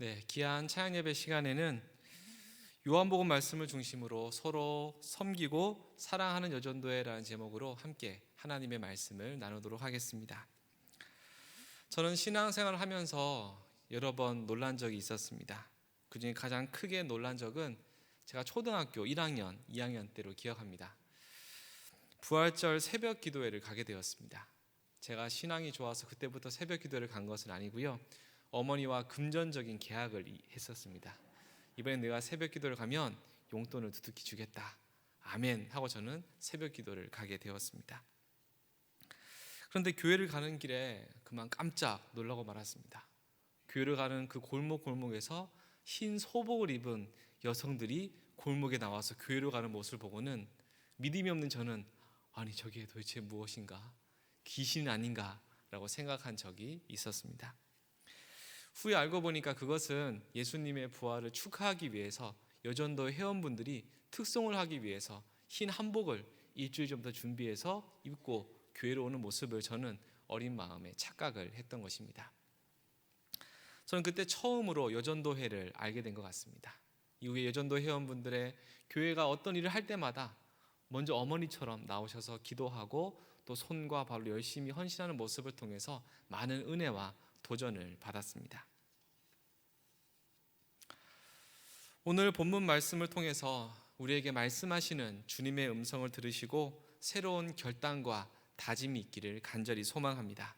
네, 귀한 차양 예배 시간에는 요한복음 말씀을 중심으로 서로 섬기고 사랑하는 여전도회라는 제목으로 함께 하나님의 말씀을 나누도록 하겠습니다. 저는 신앙생활을 하면서 여러 번 놀란 적이 있었습니다. 그중에 가장 크게 놀란 적은 제가 초등학교 1학년, 2학년 때로 기억합니다. 부활절 새벽 기도회를 가게 되었습니다. 제가 신앙이 좋아서 그때부터 새벽 기도회를 간 것은 아니고요. 어머니와 금전적인 계약을 했었습니다. 이번에 내가 새벽 기도를 가면 용돈을 두둑히 주겠다. 아멘 하고 저는 새벽 기도를 가게 되었습니다. 그런데 교회를 가는 길에 그만 깜짝 놀라고 말았습니다. 교회를 가는 그 골목 골목에서 흰 소복을 입은 여성들이 골목에 나와서 교회로 가는 모습을 보고는 믿음이 없는 저는 아니 저게 도대체 무엇인가 귀신 아닌가라고 생각한 적이 있었습니다. 후에 알고 보니까 그것은 예수님의 부활을 축하하기 위해서 여전도 회원분들이 특송을 하기 위해서 흰 한복을 일주일 전부터 준비해서 입고 교회로 오는 모습을 저는 어린 마음에 착각을 했던 것입니다. 저는 그때 처음으로 여전도회를 알게 된 것 같습니다. 이후에 여전도 회원분들의 교회가 어떤 일을 할 때마다 먼저 어머니처럼 나오셔서 기도하고 또 손과 발로 열심히 헌신하는 모습을 통해서 많은 은혜와 도전을 받았습니다. 오늘 본문 말씀을 통해서 우리에게 말씀하시는 주님의 음성을 들으시고 새로운 결단과 다짐이 있기를 간절히 소망합니다.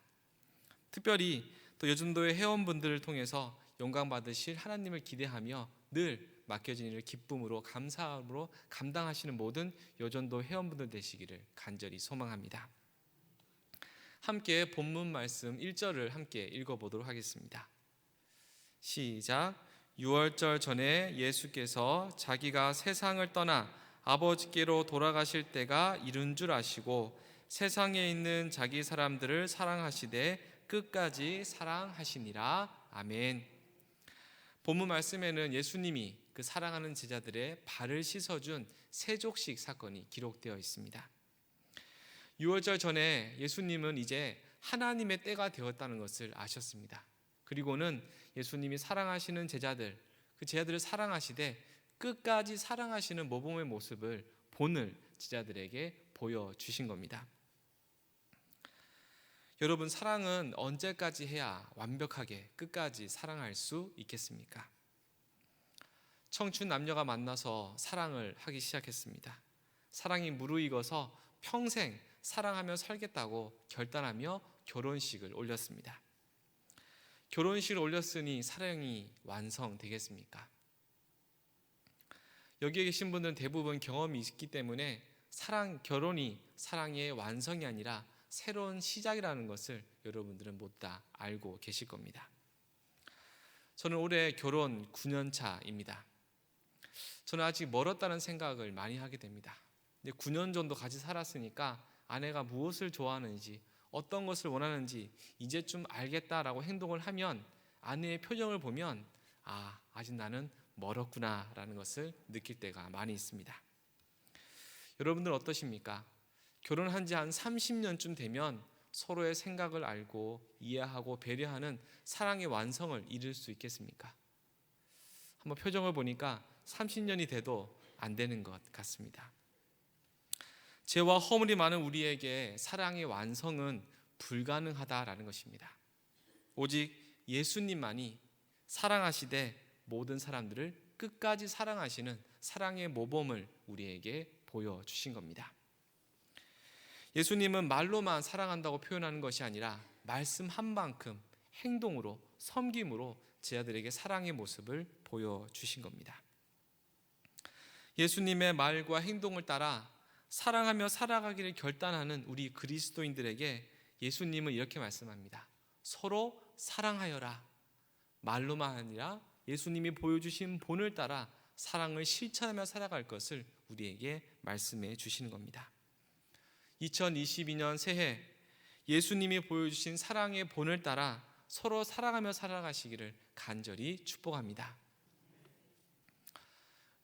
특별히 또 여전도의 회원분들을 통해서 영광 받으실 하나님을 기대하며 늘 맡겨진 일을 기쁨으로 감사함으로 감당하시는 모든 여전도 회원분들 되시기를 간절히 소망합니다. 함께 본문 말씀 1절을 함께 읽어보도록 하겠습니다. 시작. 6월절 전에 예수께서 자기가 세상을 떠나 아버지께로 돌아가실 때가 이른 줄 아시고 세상에 있는 자기 사람들을 사랑하시되 끝까지 사랑하시니라. 아멘. 본문 말씀에는 예수님이 그 사랑하는 제자들의 발을 씻어준 세족식 사건이 기록되어 있습니다. 6월절 전에 예수님은 이제 하나님의 때가 되었다는 것을 아셨습니다. 그리고는 예수님이 사랑하시는 제자들, 그 제자들을 사랑하시되 끝까지 사랑하시는 모범의 모습을 본을 제자들에게 보여주신 겁니다. 여러분, 사랑은 언제까지 해야 완벽하게 끝까지 사랑할 수 있겠습니까? 청춘 남녀가 만나서 사랑을 하기 시작했습니다. 사랑이 무르익어서 평생 사랑하며 살겠다고 결단하며 결혼식을 올렸습니다. 결혼식을 올렸으니 사랑이 완성되겠습니까? 여기에 계신 분들은 대부분 경험이 있기 때문에 사랑 결혼이 사랑의 완성이 아니라 새로운 시작이라는 것을 여러분들은 못다 알고 계실 겁니다. 저는 올해 결혼 9년 차입니다. 저는 아직 멀었다는 생각을 많이 하게 됩니다. 이제 9년 정도 같이 살았으니까 아내가 무엇을 좋아하는지 어떤 것을 원하는지 이제 좀 알겠다라고 행동을 하면 아내의 표정을 보면 아 아직 나는 멀었구나라는 것을 느낄 때가 많이 있습니다. 여러분들 어떠십니까? 결혼한 지 한 30년쯤 되면 서로의 생각을 알고 이해하고 배려하는 사랑의 완성을 이룰 수 있겠습니까? 한번 표정을 보니까 30년이 돼도 안 되는 것 같습니다. 죄와 허물이 많은 우리에게 사랑의 완성은 불가능하다라는 것입니다. 오직 예수님만이 사랑하시되 모든 사람들을 끝까지 사랑하시는 사랑의 모범을 우리에게 보여주신 겁니다. 예수님은 말로만 사랑한다고 표현하는 것이 아니라 말씀 한 만큼 행동으로 섬김으로 제자들에게 사랑의 모습을 보여주신 겁니다. 예수님의 말과 행동을 따라 사랑하며 살아가기를 결단하는 우리 그리스도인들에게 예수님은 이렇게 말씀합니다. 서로 사랑하여라. 말로만 아니라 예수님이 보여주신 본을 따라 사랑을 실천하며 살아갈 것을 우리에게 말씀해 주시는 겁니다. 2022년 새해 예수님이 보여주신 사랑의 본을 따라 서로 사랑하며 살아가시기를 간절히 축복합니다.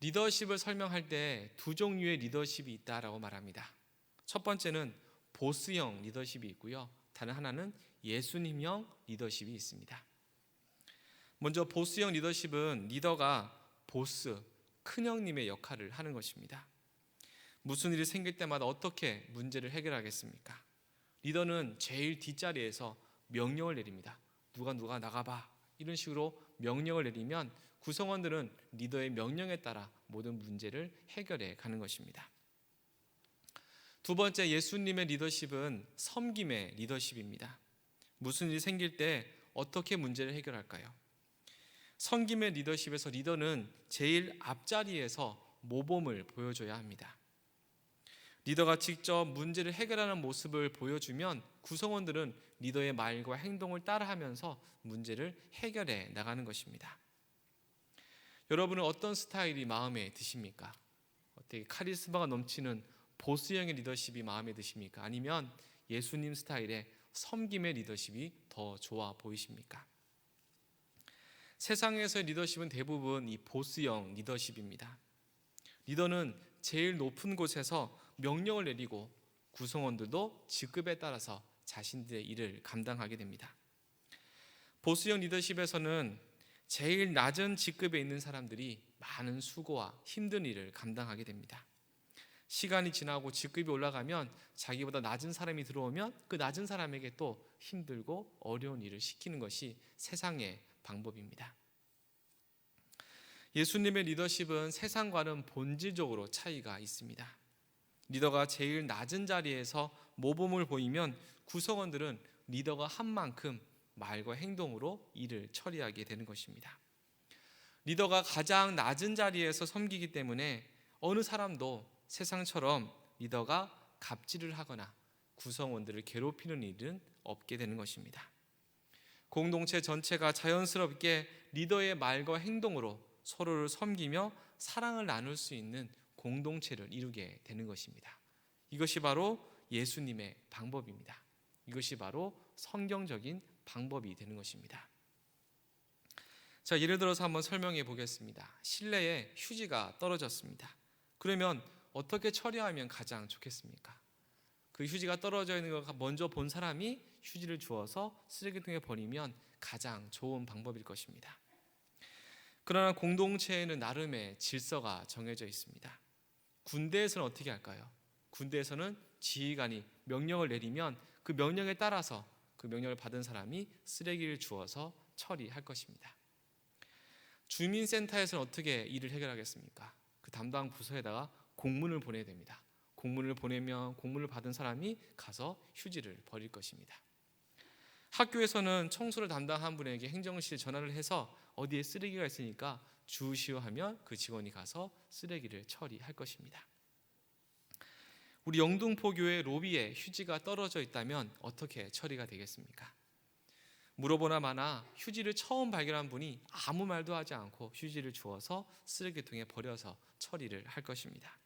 리더십을 설명할 때 두 종류의 리더십이 있다라고 말합니다. 첫 번째는 보스형 리더십이 있고요. 다른 하나는 예수님형 리더십이 있습니다. 먼저 보스형 리더십은 리더가 보스, 큰형님의 역할을 하는 것입니다. 무슨 일이 생길 때마다 어떻게 문제를 해결하겠습니까? 리더는 제일 뒷자리에서 명령을 내립니다. 누가 누가 나가봐. 이런 식으로 명령을 내리면 구성원들은 리더의 명령에 따라 모든 문제를 해결해 가는 것입니다. 두 번째 예수님의 리더십은 섬김의 리더십입니다. 무슨 일이 생길 때 어떻게 문제를 해결할까요? 섬김의 리더십에서 리더는 제일 앞자리에서 모범을 보여줘야 합니다. 리더가 직접 문제를 해결하는 모습을 보여주면 구성원들은 리더의 말과 행동을 따라하면서 문제를 해결해 나가는 것입니다. 여러분은 어떤 스타일이 마음에 드십니까? 어떻게 카리스마가 넘치는 보스형의 리더십이 마음에 드십니까? 아니면 예수님 스타일의 섬김의 리더십이 더 좋아 보이십니까? 세상에서의 리더십은 대부분 이 보스형 리더십입니다. 리더는 제일 높은 곳에서 명령을 내리고 구성원들도 직급에 따라서 자신들의 일을 감당하게 됩니다. 보스형 리더십에서는 제일 낮은 직급에 있는 사람들이 많은 수고와 힘든 일을 감당하게 됩니다. 시간이 지나고 직급이 올라가면 자기보다 낮은 사람이 들어오면 그 낮은 사람에게 또 힘들고 어려운 일을 시키는 것이 세상의 방법입니다. 예수님의 리더십은 세상과는 본질적으로 차이가 있습니다. 리더가 제일 낮은 자리에서 모범을 보이면 구성원들은 리더가 한 만큼 말과 행동으로 일을 처리하게 되는 것입니다. 리더가 가장 낮은 자리에서 섬기기 때문에 어느 사람도 세상처럼 리더가 갑질을 하거나 구성원들을 괴롭히는 일은 없게 되는 것입니다. 공동체 전체가 자연스럽게 리더의 말과 행동으로 서로를 섬기며 사랑을 나눌 수 있는 공동체를 이루게 되는 것입니다. 이것이 바로 예수님의 방법입니다. 이것이 바로 성경적인 방법이 되는 것입니다. 자, 예를 들어서 한번 설명해 보겠습니다. 실내에 휴지가 떨어졌습니다. 그러면 어떻게 처리하면 가장 좋겠습니까? 그 휴지가 떨어져 있는 걸 먼저 본 사람이 휴지를 주어서 쓰레기통에 버리면 가장 좋은 방법일 것입니다. 그러나 공동체에는 나름의 질서가 정해져 있습니다. 군대에서는 어떻게 할까요? 군대에서는 지휘관이 명령을 내리면 그 명령에 따라서 그 명령을 받은 사람이 쓰레기를 주어서 처리할 것입니다. 주민센터에서는 어떻게 일을 해결하겠습니까? 그 담당 부서에다가 공문을 보내야 됩니다. 공문을 보내면 공문을 받은 사람이 가서 휴지를 버릴 것입니다. 학교에서는 청소를 담당한 분에게 행정실 전화를 해서 어디에 쓰레기가 있으니까 주시오 하면 그 직원이 가서 쓰레기를 처리할 것입니다. 우리 영등포 교회 로비에 휴지가 떨어져 있다면 어떻게 처리가 되겠습니까? 물어보나 마나 휴지를 처음 발견한 분이 아무 말도 하지 않고 휴지를 주어서 쓰레기통에 버려서 처리를 할 것입니다.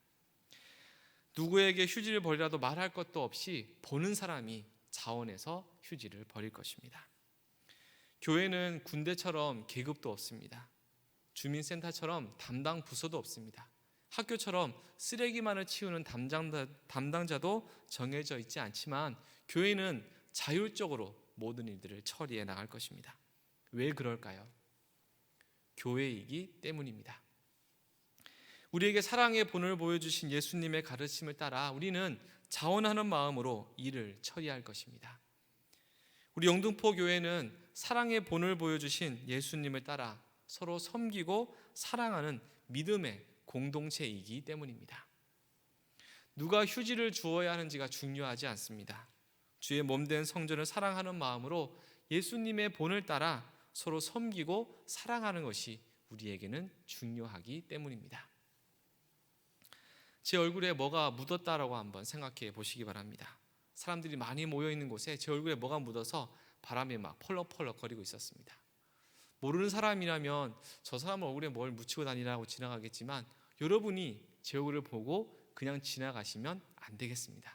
누구에게 휴지를 버리라도 말할 것도 없이 보는 사람이 자원해서 휴지를 버릴 것입니다. 교회는 군대처럼 계급도 없습니다. 주민센터처럼 담당 부서도 없습니다. 학교처럼 쓰레기만을 치우는 담당자, 담당자 도 정해져 있지 않지만 교회는 자율적으로 모든 일들을 처리해 나갈 것입니다. 왜 그럴까요? 교회이기 때문입니다. 우리에게 사랑의 본을 보여주신 예수님의 가르침을 따라 우리는 자원하는 마음으로 일을 처리할 것입니다. 우리 영등포 교회는 사랑의 본을 보여주신 예수님을 따라 서로 섬기고 사랑하는 믿음의 공동체이기 때문입니다. 누가 휴지를 주어야 하는지가 중요하지 않습니다. 주의 몸된 성전을 사랑하는 마음으로 예수님의 본을 따라 서로 섬기고 사랑하는 것이 우리에게는 중요하기 때문입니다. 제 얼굴에 뭐가 묻었다라고 한번 생각해 보시기 바랍니다. 사람들이 많이 모여 있는 곳에 제 얼굴에 뭐가 묻어서 바람에 막 펄럭펄럭 거리고 있었습니다. 모르는 사람이라면 저 사람 얼굴에 뭘 묻히고 다니라고 지나가겠지만 여러분이 제 얼굴을 보고 그냥 지나가시면 안 되겠습니다.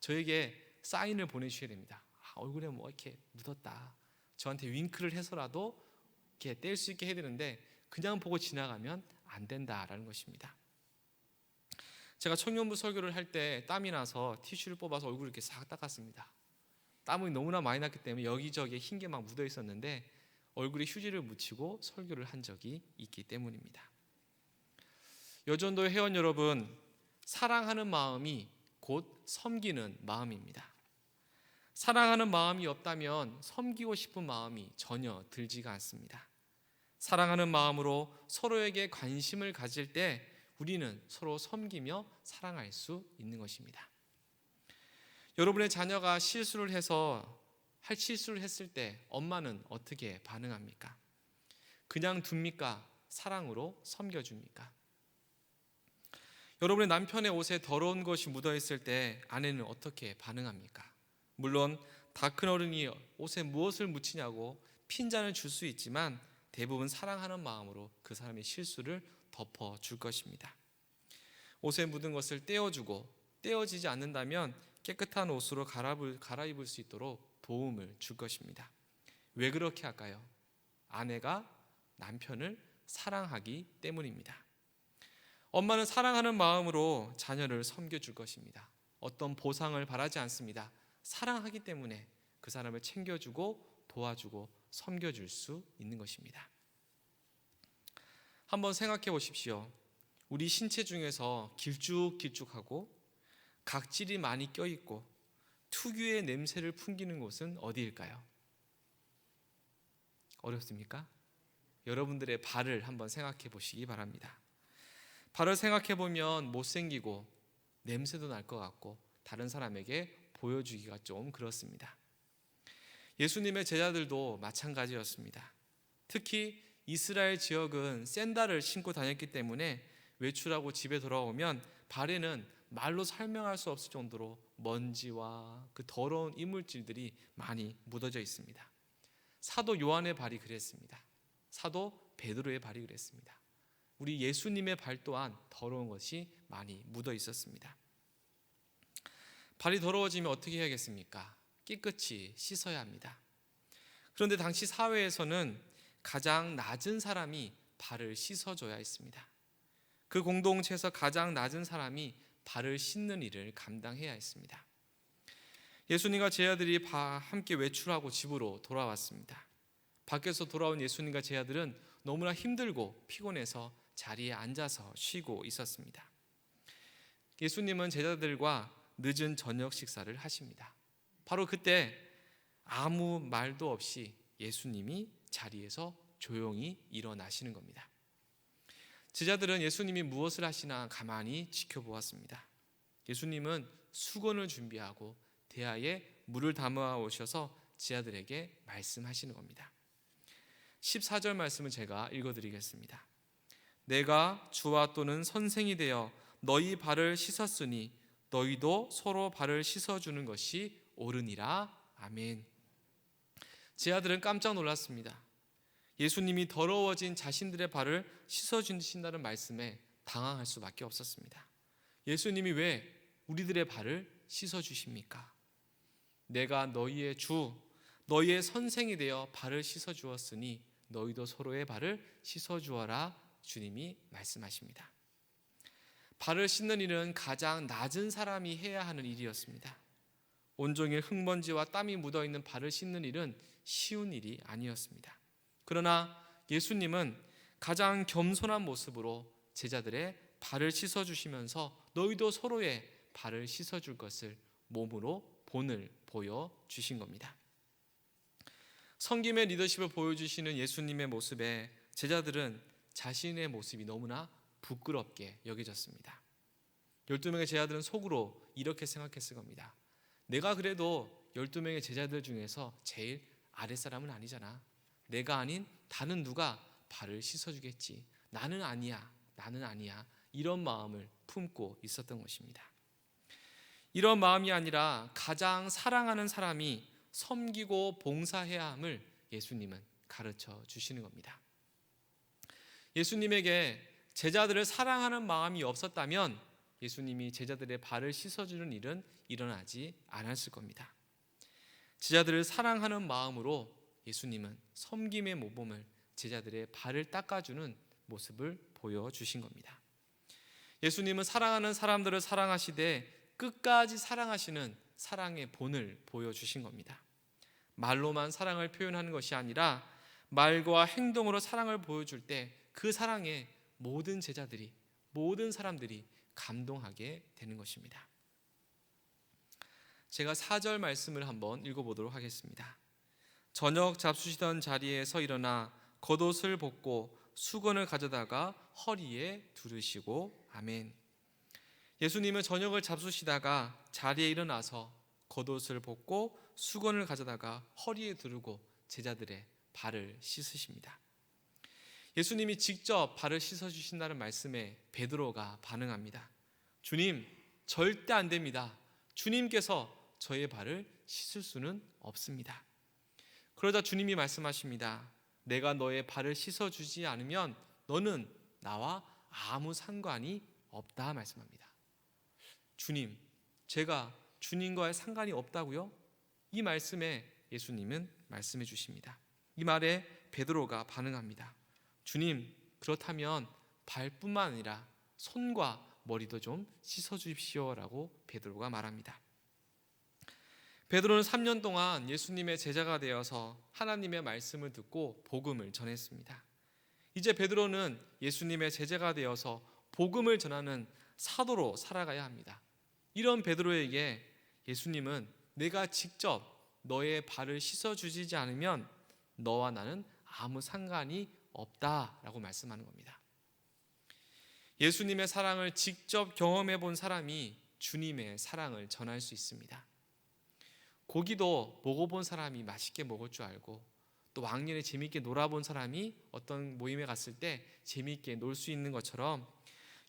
저에게 사인을 보내주셔야 됩니다. 아, 얼굴에 뭐 이렇게 묻었다. 저한테 윙크를 해서라도 이렇게 뗄 수 있게 해야 되는데 그냥 보고 지나가면 안 된다라는 것입니다. 제가 청년부 설교를 할 때 땀이 나서 티슈를 뽑아서 얼굴을 이렇게 싹 닦았습니다. 땀이 너무나 많이 났기 때문에 여기저기에 흰 게 막 묻어 있었는데 얼굴에 휴지를 묻히고 설교를 한 적이 있기 때문입니다. 여전도 회원 여러분, 사랑하는 마음이 곧 섬기는 마음입니다. 사랑하는 마음이 없다면 섬기고 싶은 마음이 전혀 들지가 않습니다. 사랑하는 마음으로 서로에게 관심을 가질 때 우리는 서로 섬기며 사랑할 수 있는 것입니다. 여러분의 자녀가 실수를 해서 할 실수를 했을 때 엄마는 어떻게 반응합니까? 그냥 둡니까? 사랑으로 섬겨줍니까? 여러분의 남편의 옷에 더러운 것이 묻어 있을 때 아내는 어떻게 반응합니까? 물론 다 큰 어른이 옷에 무엇을 묻히냐고 핀잔을 줄 수 있지만 대부분 사랑하는 마음으로 그 사람의 실수를 덮어 줄 것입니다. 옷에 묻은 것을 떼어주고 떼어지지 않는다면 깨끗한 옷으로 갈아입을 수 있도록 도움을 줄 것입니다. 왜 그렇게 할까요? 아내가 남편을 사랑하기 때문입니다. 엄마는 사랑하는 마음으로 자녀를 섬겨줄 것입니다. 어떤 보상을 바라지 않습니다. 사랑하기 때문에 그 사람을 챙겨주고 도와주고 섬겨줄 수 있는 것입니다. 한번 생각해 보십시오. 우리 신체 중에서 길쭉길쭉하고 각질이 많이 껴있고 특유의 냄새를 풍기는 곳은 어디일까요? 어렵습니까? 여러분들의 발을 한번 생각해 보시기 바랍니다. 발을 생각해 보면 못생기고 냄새도 날 것 같고 다른 사람에게 보여주기가 좀 그렇습니다. 예수님의 제자들도 마찬가지였습니다. 특히 이스라엘 지역은 샌달을 신고 다녔기 때문에 외출하고 집에 돌아오면 발에는 말로 설명할 수 없을 정도로 먼지와 그 더러운 이물질들이 많이 묻어져 있습니다. 사도 요한의 발이 그랬습니다. 사도 베드로의 발이 그랬습니다. 우리 예수님의 발 또한 더러운 것이 많이 묻어 있었습니다. 발이 더러워지면 어떻게 해야겠습니까? 깨끗이 씻어야 합니다. 그런데 당시 사회에서는 가장 낮은 사람이 발을 씻어줘야 했습니다. 그 공동체에서 가장 낮은 사람이 발을 씻는 일을 감당해야 했습니다. 예수님과 제자들이 함께 외출하고 집으로 돌아왔습니다. 밖에서 돌아온 예수님과 제자들은 너무나 힘들고 피곤해서 자리에 앉아서 쉬고 있었습니다. 예수님은 제자들과 늦은 저녁 식사를 하십니다. 바로 그때 아무 말도 없이 예수님이 자리에서 조용히 일어나시는 겁니다. 제자들은 예수님이 무엇을 하시나 가만히 지켜보았습니다. 예수님은 수건을 준비하고 대야에 물을 담아 오셔서 제자들에게 말씀하시는 겁니다. 14절 말씀을 제가 읽어 드리겠습니다. 내가 주와 또는 선생이 되어 너희 발을 씻었으니 너희도 서로 발을 씻어 주는 것이 옳으니라. 아멘. 제자들은 깜짝 놀랐습니다. 예수님이 더러워진 자신들의 발을 씻어 주신다는 말씀에 당황할 수밖에 없었습니다. 예수님이 왜 우리들의 발을 씻어 주십니까? 내가 너희의 주, 너희의 선생이 되어 발을 씻어 주었으니 너희도 서로의 발을 씻어 주어라 주님이 말씀하십니다. 발을 씻는 일은 가장 낮은 사람이 해야 하는 일이었습니다. 온종일 흙먼지와 땀이 묻어 있는 발을 씻는 일은 쉬운 일이 아니었습니다. 그러나 예수님은 가장 겸손한 모습으로 제자들의 발을 씻어 주시면서 너희도 서로의 발을 씻어 줄 것을 몸으로 본을 보여 주신 겁니다. 성김의 리더십을 보여주시는 예수님의 모습에 제자들은 자신의 모습이 너무나 부끄럽게 여겨졌습니다. 12명의 제자들은 속으로 이렇게 생각했을 겁니다. 내가 그래도 12명의 제자들 중에서 제일 아랫사람은 아니잖아. 내가 아닌 다른 누가 발을 씻어주겠지. 나는 아니야. 나는 아니야. 이런 마음을 품고 있었던 것입니다. 이런 마음이 아니라 가장 사랑하는 사람이 섬기고 봉사해야 함을 예수님은 가르쳐 주시는 겁니다. 예수님에게 제자들을 사랑하는 마음이 없었다면 예수님이 제자들의 발을 씻어주는 일은 일어나지 않았을 겁니다. 제자들을 사랑하는 마음으로 예수님은 섬김의 모범을 제자들의 발을 닦아주는 모습을 보여주신 겁니다. 예수님은 사랑하는 사람들을 사랑하시되 끝까지 사랑하시는 사랑의 본을 보여주신 겁니다. 말로만 사랑을 표현하는 것이 아니라 말과 행동으로 사랑을 보여줄 때 그 사랑에 모든 제자들이 모든 사람들이 감동하게 되는 것입니다. 제가 4절 말씀을 한번 읽어보도록 하겠습니다. 저녁 잡수시던 자리에서 일어나 겉옷을 벗고 수건을 가져다가 허리에 두르시고 아멘. 예수님은 저녁을 잡수시다가 자리에 일어나서 겉옷을 벗고 수건을 가져다가 허리에 두르고 제자들의 발을 씻으십니다. 예수님이 직접 발을 씻어 주신다는 말씀에 베드로가 반응합니다. 주님, 절대 안 됩니다. 주님께서 저의 발을 씻을 수는 없습니다. 그러자 주님이 말씀하십니다. 내가 너의 발을 씻어 주지 않으면 너는 나와 아무 상관이 없다 말씀합니다. 주님, 제가 주님과의 상관이 없다고요? 이 말씀에 예수님은 말씀해 주십니다. 이 말에 베드로가 반응합니다. 주님, 그렇다면 발뿐만 아니라 손과 머리도 좀 씻어 주십시오라고 베드로가 말합니다. 베드로는 3년 동안 예수님의 제자가 되어서 하나님의 말씀을 듣고 복음을 전했습니다. 이제 베드로는 예수님의 제자가 되어서 복음을 전하는 사도로 살아가야 합니다. 이런 베드로에게 예수님은 내가 직접 너의 발을 씻어 주지 않으면 너와 나는 아무 상관이 없다라고 말씀하는 겁니다. 예수님의 사랑을 직접 경험해 본 사람이 주님의 사랑을 전할 수 있습니다. 고기도 먹어본 사람이 맛있게 먹을 줄 알고 또 왕년에 재미있게 놀아본 사람이 어떤 모임에 갔을 때 재미있게 놀 수 있는 것처럼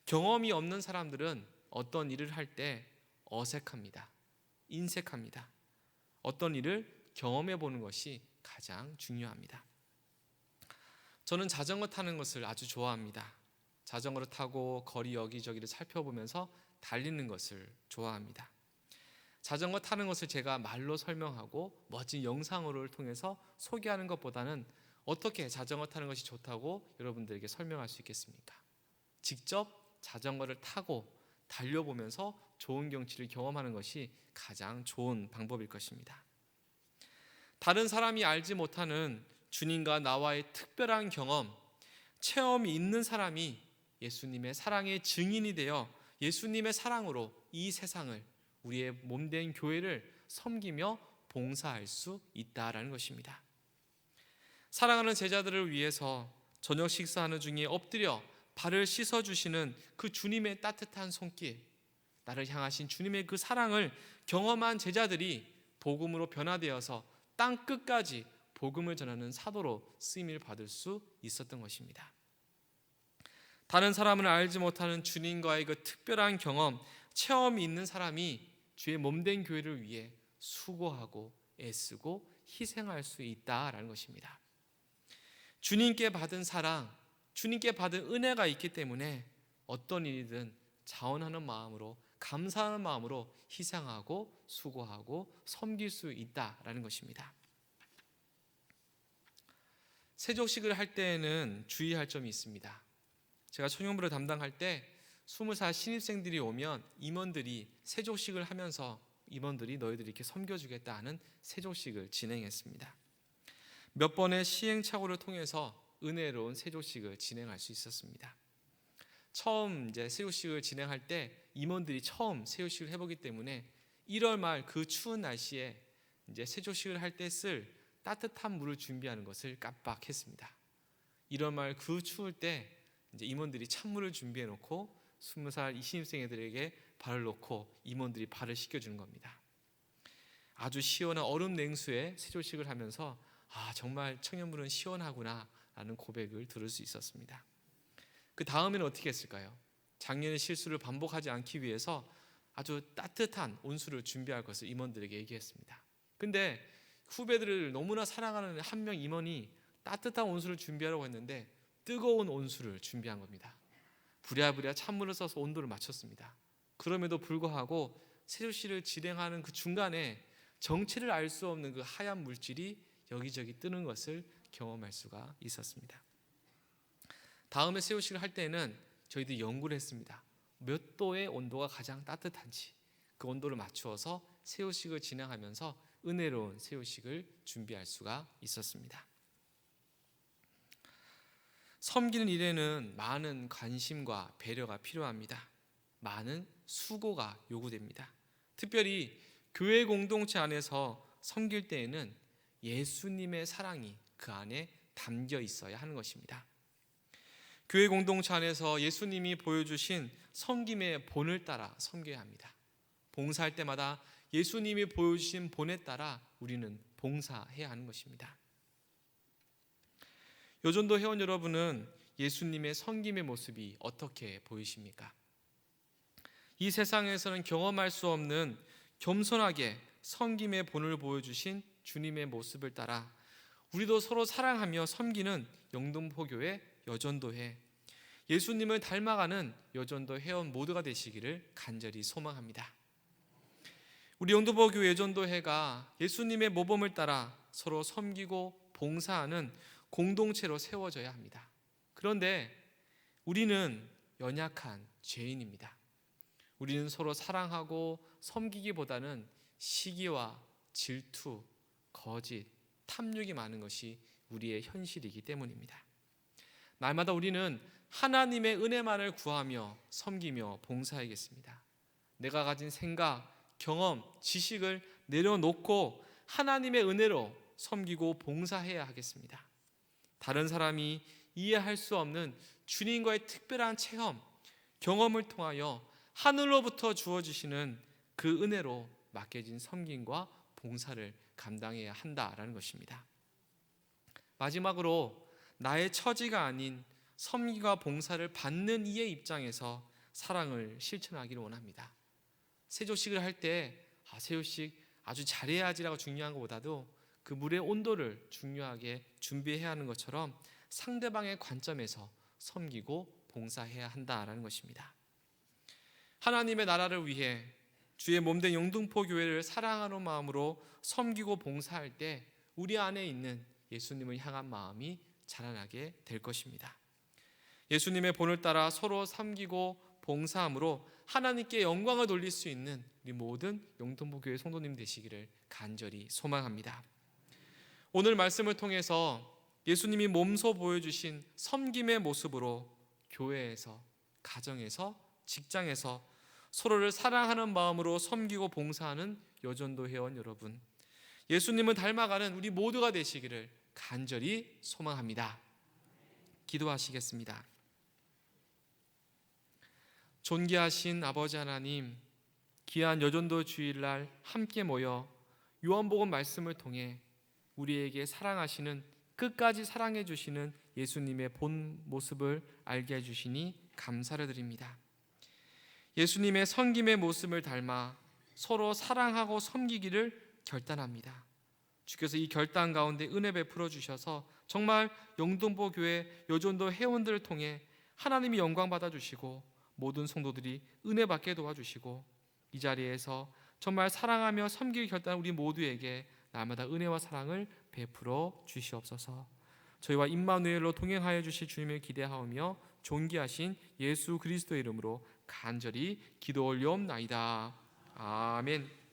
경험이 없는 사람들은 어떤 일을 할 때 어색합니다. 인색합니다. 어떤 일을 경험해 보는 것이 가장 중요합니다. 저는 자전거 타는 것을 아주 좋아합니다. 자전거를 타고 거리 여기저기를 살펴보면서 달리는 것을 좋아합니다. 자전거 타는 것을 제가 말로 설명하고 멋진 영상으로 통해서 소개하는 것보다는 어떻게 자전거 타는 것이 좋다고 여러분들에게 설명할 수 있겠습니까? 직접 자전거를 타고 달려보면서 좋은 경치를 경험하는 것이 가장 좋은 방법일 것입니다. 다른 사람이 알지 못하는 주님과 나와의 특별한 경험, 체험이 있는 사람이 예수님의 사랑의 증인이 되어 예수님의 사랑으로 이 세상을 우리의 몸된 교회를 섬기며 봉사할 수 있다라는 것입니다. 사랑하는 제자들을 위해서 저녁 식사하는 중에 엎드려 발을 씻어 주시는 그 주님의 따뜻한 손길, 나를 향하신 주님의 그 사랑을 경험한 제자들이 복음으로 변화되어서 땅 끝까지 복음을 전하는 사도로 쓰임을 받을 수 있었던 것입니다. 다른 사람은 알지 못하는 주님과의 그 특별한 경험, 체험이 있는 사람이 주의 몸된 교회를 위해 수고하고 애쓰고 희생할 수 있다라는 것입니다. 주님께 받은 사랑, 주님께 받은 은혜가 있기 때문에 어떤 일이든 자원하는 마음으로 감사하는 마음으로 희생하고 수고하고 섬길 수 있다라는 것입니다. 세족식을 할 때에는 주의할 점이 있습니다. 제가 청년부를 담당할 때 스무 살 신입생들이 오면 임원들이 세족식을 하면서 임원들이 너희들이 이렇게 섬겨주겠다 하는 세족식을 진행했습니다. 몇 번의 시행착오를 통해서 은혜로운 세족식을 진행할 수 있었습니다. 처음 이제 세족식을 진행할 때 임원들이 처음 세족식을 해보기 때문에 1월 말 그 추운 날씨에 이제 세족식을 할 때 쓸 따뜻한 물을 준비하는 것을 깜빡했습니다. 1월 말그 추울 때 이제 임원들이 찬물을 준비해 놓고 스무 살 이신입생 애들에게 발을 놓고 임원들이 발을 씻겨 주는 겁니다. 아주 시원한 얼음 냉수에 세조식을 하면서 아 정말 청년부는 시원하구나라는 고백을 들을 수 있었습니다. 그 다음에는 어떻게 했을까요? 작년의 실수를 반복하지 않기 위해서 아주 따뜻한 온수를 준비할 것을 임원들에게 얘기했습니다. 근데 후배들을 너무나 사랑하는 한 명 임원이 따뜻한 온수를 준비하려고 했는데 뜨거운 온수를 준비한 겁니다. 부랴부랴 찬물을 써서 온도를 맞췄습니다. 그럼에도 불구하고 세조 씨를 진행하는 그 중간에 정체를 알 수 없는 그 하얀 물질이 여기저기 뜨는 것을 경험할 수가 있었습니다. 다음에 세조식을 할 때는 저희들이 연구를 했습니다. 몇 도의 온도가 가장 따뜻한지 그 온도를 맞추어서 세우식을 진행하면서 은혜로운 세우식을 준비할 수가 있었습니다. 섬기는 일에는 많은 관심과 배려가 필요합니다. 많은 수고가 요구됩니다. 특별히 교회 공동체 안에서 섬길 때에는 예수님의 사랑이 그 안에 담겨 있어야 하는 것입니다. 교회 공동체 안에서 예수님이 보여주신 섬김의 본을 따라 섬겨야 합니다. 봉사할 때마다 예수님이 보여주신 본에 따라 우리는 봉사해야 하는 것입니다. 요전도 회원 여러분은 예수님의 섬김의 모습이 어떻게 보이십니까? 이 세상에서는 경험할 수 없는 겸손하게 섬김의 본을 보여주신 주님의 모습을 따라 우리도 서로 사랑하며 섬기는 영동포교회 여전도회 예수님을 닮아가는 여전도 회원 모두가 되시기를 간절히 소망합니다. 우리 영동포교회 여전도회가 예수님의 모범을 따라 서로 섬기고 봉사하는 공동체로 세워져야 합니다. 그런데 우리는 연약한 죄인입니다. 우리는 서로 사랑하고 섬기기보다는 시기와 질투, 거짓, 탐욕이 많은 것이 우리의 현실이기 때문입니다. 날마다 우리는 하나님의 은혜만을 구하며 섬기며 봉사하겠습니다. 내가 가진 생각, 경험, 지식을 내려놓고 하나님의 은혜로 섬기고 봉사해야 하겠습니다. 다른 사람이 이해할 수 없는 주님과의 특별한 체험, 경험을 통하여 하늘로부터 주어지시는 그 은혜로 맡겨진 섬김과 봉사를 감당해야 한다라는 것입니다. 마지막으로 나의 처지가 아닌 섬기와 봉사를 받는 이의 입장에서 사랑을 실천하기를 원합니다. 세조식을 할 때 아, 세조식 아주 잘해야지라고 중요한 것보다도 그 물의 온도를 중요하게 준비해야 하는 것처럼 상대방의 관점에서 섬기고 봉사해야 한다라는 것입니다. 하나님의 나라를 위해 주의 몸된 영등포 교회를 사랑하는 마음으로 섬기고 봉사할 때 우리 안에 있는 예수님을 향한 마음이 자라나게 될 것입니다. 예수님의 본을 따라 서로 섬기고 봉사함으로 하나님께 영광을 돌릴 수 있는 우리 모든 영등포 교회 성도님 되시기를 간절히 소망합니다. 오늘 말씀을 통해서 예수님이 몸소 보여주신 섬김의 모습으로 교회에서, 가정에서, 직장에서 서로를 사랑하는 마음으로 섬기고 봉사하는 여전도 회원 여러분, 예수님을 닮아가는 우리 모두가 되시기를 간절히 소망합니다. 기도하시겠습니다. 존귀하신 아버지 하나님, 귀한 여전도 주일날 함께 모여 요한복음 말씀을 통해 우리에게 사랑하시는 끝까지 사랑해 주시는 예수님의 본 모습을 알게 해 주시니 감사를 드립니다. 예수님의 섬김의 모습을 닮아 서로 사랑하고 섬기기를 결단합니다. 주께서 이 결단 가운데 은혜 베풀어 주셔서 정말 영동보 교회 여전도 회원들을 통해 하나님이 영광 받아 주시고 모든 성도들이 은혜 받게 도와주시고 이 자리에서 정말 사랑하며 섬길 결단 우리 모두에게 날마다 은혜와 사랑을 베풀어 주시옵소서. 저희와 임마누엘로 동행하여 주실 주님을 기대하오며 존귀하신 예수 그리스도의 이름으로 간절히 기도 올려옵나이다. 아멘.